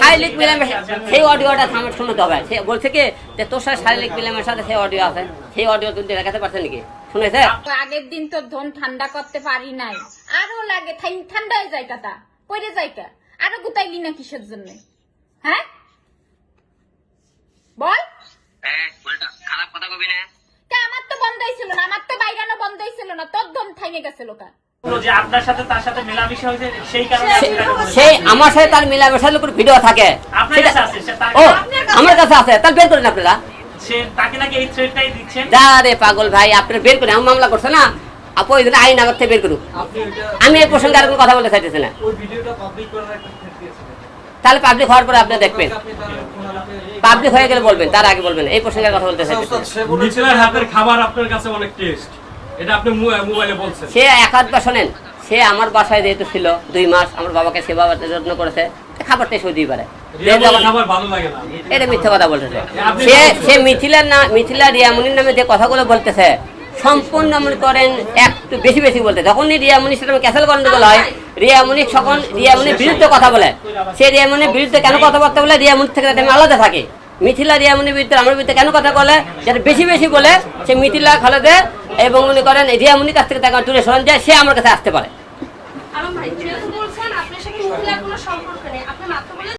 শারীরিক মিলামেশা সেই অডিওটা আমার শুনতে হবে। সে বলছে কি যে তোর সাথে শারীরিক মিলামেশাতে সেই অডিও আছে। সেই অডিও তুমি দেখাতে পারছে নাকি? শুনেছে? আগের দিন তো ধন ঠান্ডা করতে পারি নাই। আরও লাগে ঠান্ডা হয়ে যায় কাতা যায় কা আরও গুতাইলি না কিসের জন্য? হ্যাঁ? বল। খারাপ কথা কবি না। আমার তো বন্ধই ছিল না আমার তো বাইরানো বন্ধই ছিল না তোর ধন থাইমে গেছিল কা যে আপনার সাথে তার সাথে মেলামেশা হয়েছে সেই আমার সাথে তার মিলামেশার উপর ভিডিও থাকে। আপনার সেটা- কাছে আছে, সে তার- ও আমার কাছে আছে তাহলে বের করেন আপনারা। যা রে পাগল ভাই বের আমার মামলা করছে না। আপু ওই জন্য আইন আগর থেকে বের করুক। আমি এই প্রসঙ্গে আর কোনো কথা বলতে চাইতেছি না। ওই ভিডিওটা পাবলিক করার একটা থ্রেট দিয়েছিলেন। তাহলে পাবলিক হওয়ার পরে আপনি দেখবেন। পাবলিক হয়ে গেলে বলবেন তার আগে বলবেন এই প্রসঙ্গে কথা বলতে চাইতেছি না। সে বলেছিল মিছিলের হাতের খাবার আপনার কাছে অনেক টেস্ট এটা আপনি মোবাইলে বলছেন। সে এক হাতবার শোনেন সে আমার বাসায় যেহেতু ছিল দুই মাস আমার বাবাকে সেবা যত্ন করেছে খাবারটা সে দিই পারে। এটা মিথ্যা কথা বলতেছে সে। সে মিথিলার না মিথিলা রিয়ামনির নামে যে কথাগুলো বলতেছে সম্পূর্ণ মনে করেন একটু বেশি বেশি বলতে। যখনই রিয়ামনির সাথে ক্যাসেল গন্ডগোল হয় রিয়ামনি যখন রিয়ামনির বিরুদ্ধে কথা বলে। সে রিয়ামনির বিরুদ্ধে কেন কথাবার্তা বলে? রিয়ামনির থেকে আমি আলাদা থাকি। মিথিলা রিয়ামনির বিরুদ্ধে আমার বিরুদ্ধে কেন কথা বলে? যাতে বেশি বেশি বলে সে মিথিলা খালেদে এবং মনে করেন রিয়া মুনির কাছ থেকে টাকা দূরে সরান যায় সে আমার কাছে আসতে পারে।